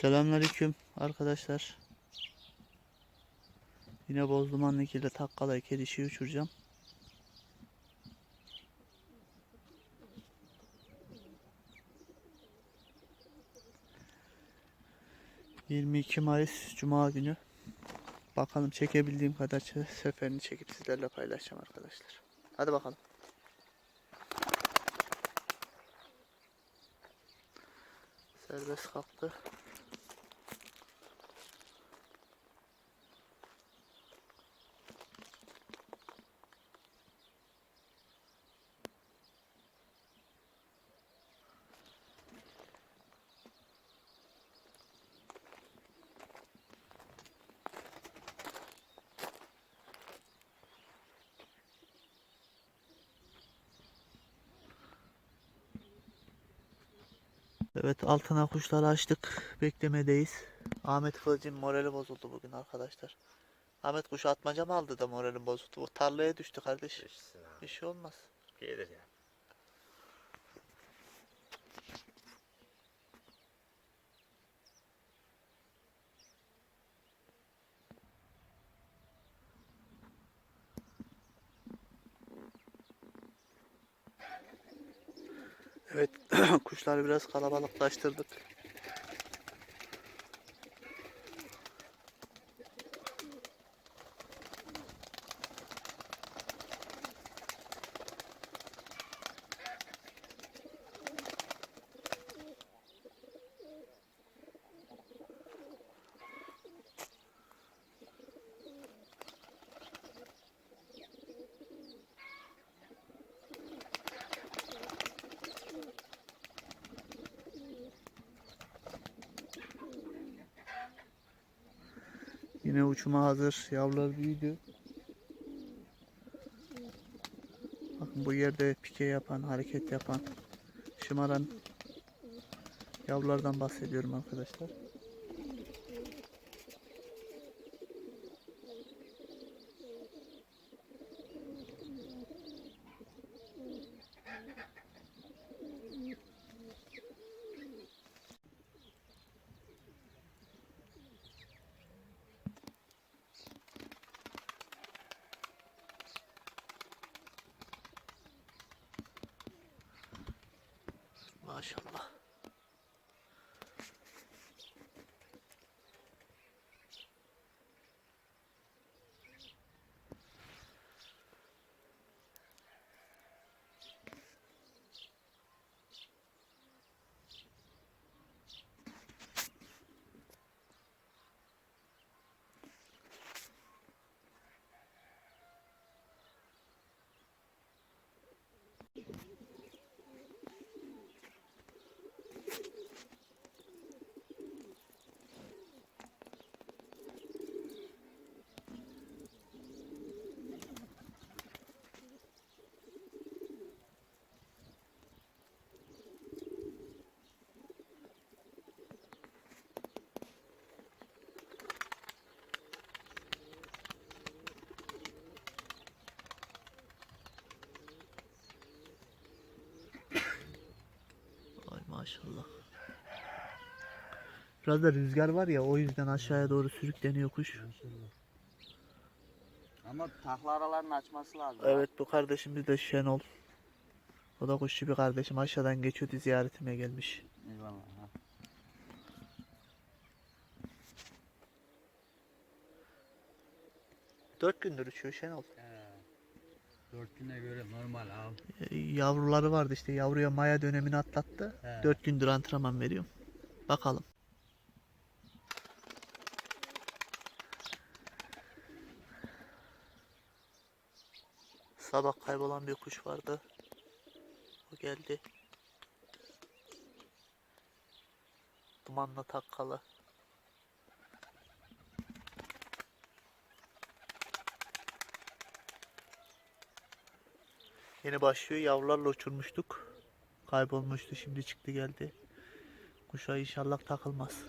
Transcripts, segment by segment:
Selamünaleyküm arkadaşlar. Yine Bozdumanlı ile takkalı kedişi uçuracağım. ...22 Mayıs Cuma günü. Bakalım çekebildiğim kadar seferini çekip sizlerle paylaşacağım arkadaşlar. Hadi bakalım. Serbest kalktı. Evet altına kuşları açtık. Beklemedeyiz. Ahmet Kılıç'ın morali bozuldu bugün arkadaşlar. Ahmet kuşu atmaca mı aldı da morali bozuldu? Bu tarlaya düştü kardeş. Bir şey olmaz. Gelir ya. Evet kuşları biraz kalabalıklaştırdık. Yine uçuma hazır. Yavrular büyüdü. Bakın bu yerde pike yapan, hareket yapan, şımaran yavrulardan bahsediyorum arkadaşlar. Maşallah. Maşallah. Biraz da rüzgar var ya o yüzden aşağıya doğru sürükleniyor kuş. Ama takla aralarını açması lazım. Evet bu kardeşimiz de Şenol. O da kuşçu bir kardeşim aşağıdan geçiyordu ziyaretime gelmiş. Eyvallah. Dört gündür uçuyor Şenol. He. Dört güne göre normal al. Ee, Yavruları vardı işte yavruya maya dönemini atlattı. He. Dört gündür antrenman veriyorum. Bakalım. Sabah kaybolan bir kuş vardı. O geldi. Dumanlı takkalı. Yeni başlıyor. Yavrularla uçurmuştuk. Kaybolmuştu. Şimdi çıktı geldi. Kuşa inşallah takılmaz.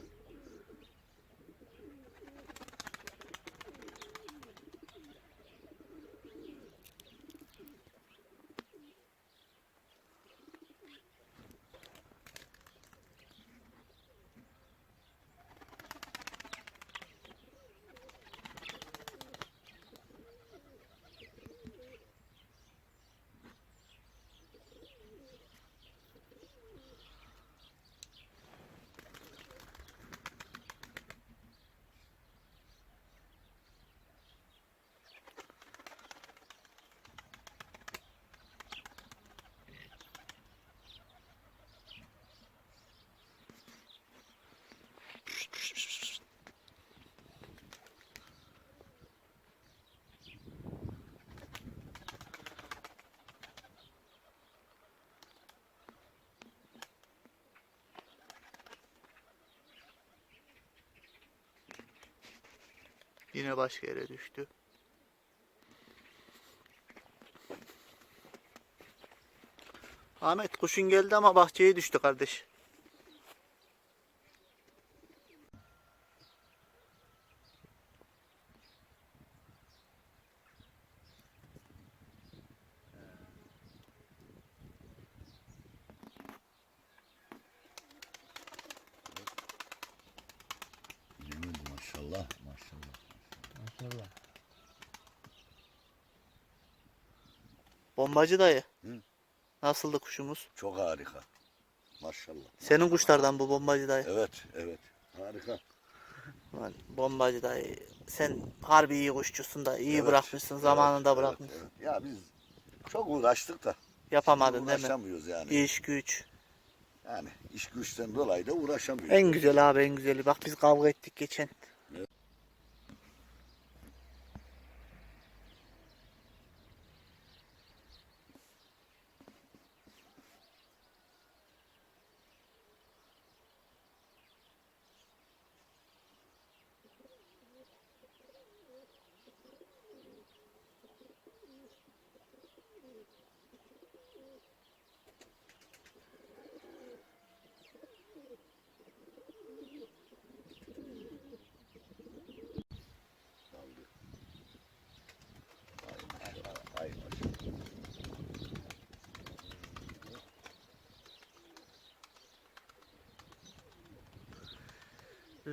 Yine başka yere düştü. Ahmet kuşun geldi ama bahçeye düştü kardeş. Yemedi maşallah maşallah. Maşallah. Bombacı dayı. Hı. Nasıldı kuşumuz? Çok harika. Maşallah. Senin kuşlardan bu bombacı dayı. Evet evet harika. Lan bombacı dayı. Sen harbi iyi kuşçusun da iyi Evet, bırakmışsın evet, zamanında evet, bırakmışsın. evet. Ya biz çok uğraştık da Yapamadın değil mi? uğraşamıyoruz yani. İş güç. Yani iş güçten dolayı da uğraşamıyoruz. En güzel abi en güzeli. Bak biz kavga ettik geçen.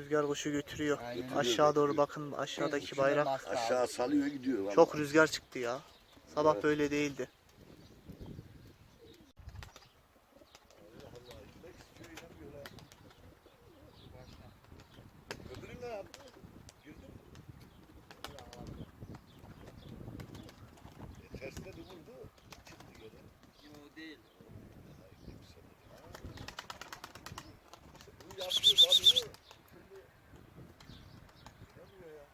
Rüzgar kuşu götürüyor. Aynen. Aşağı doğru bakın aşağıdaki bayrak. Aşağı salıyor gidiyor. vallahi. Çok rüzgar çıktı ya. Sabah Evet. böyle değildi. Tersine de vurdu. Çıktı geri. Yo değil. Bu yapıyor dalıyor. Yapıyor ya.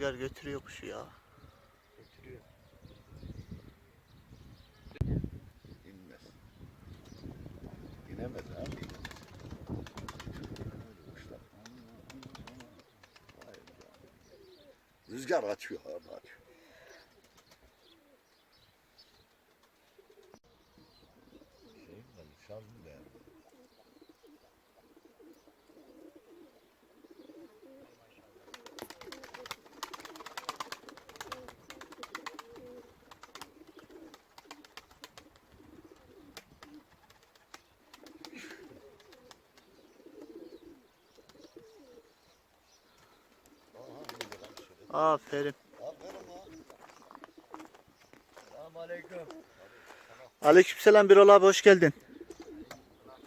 Rüzgar götürüyor kuşu ya. Götürüyor. İnmez. İnemez abi. Rüzgar açıyor abi açıyor. Şey mi? Aferin. Selamünaleyküm. Aleykümselam Birol abi hoş geldin.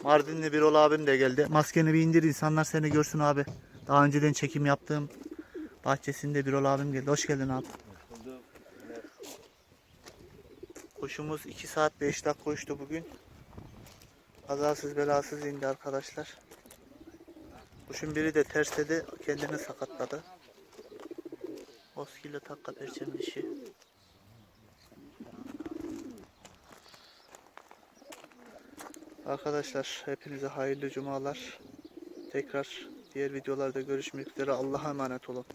Mardinli Birol abim de geldi. Maskeni bir indir insanlar seni görsün abi. Daha önceden çekim yaptığım bahçesinde Birol abim geldi. Hoş geldin abi. Kuşumuz 2 saat 5 dakika uçtu bugün. Kazasız belasız indi arkadaşlar. Kuşun biri de tersledi kendini sakatladı. Oskille takka perçem dişi. Arkadaşlar hepinize hayırlı cumalar. Tekrar diğer videolarda görüşmek üzere. Allah'a emanet olun.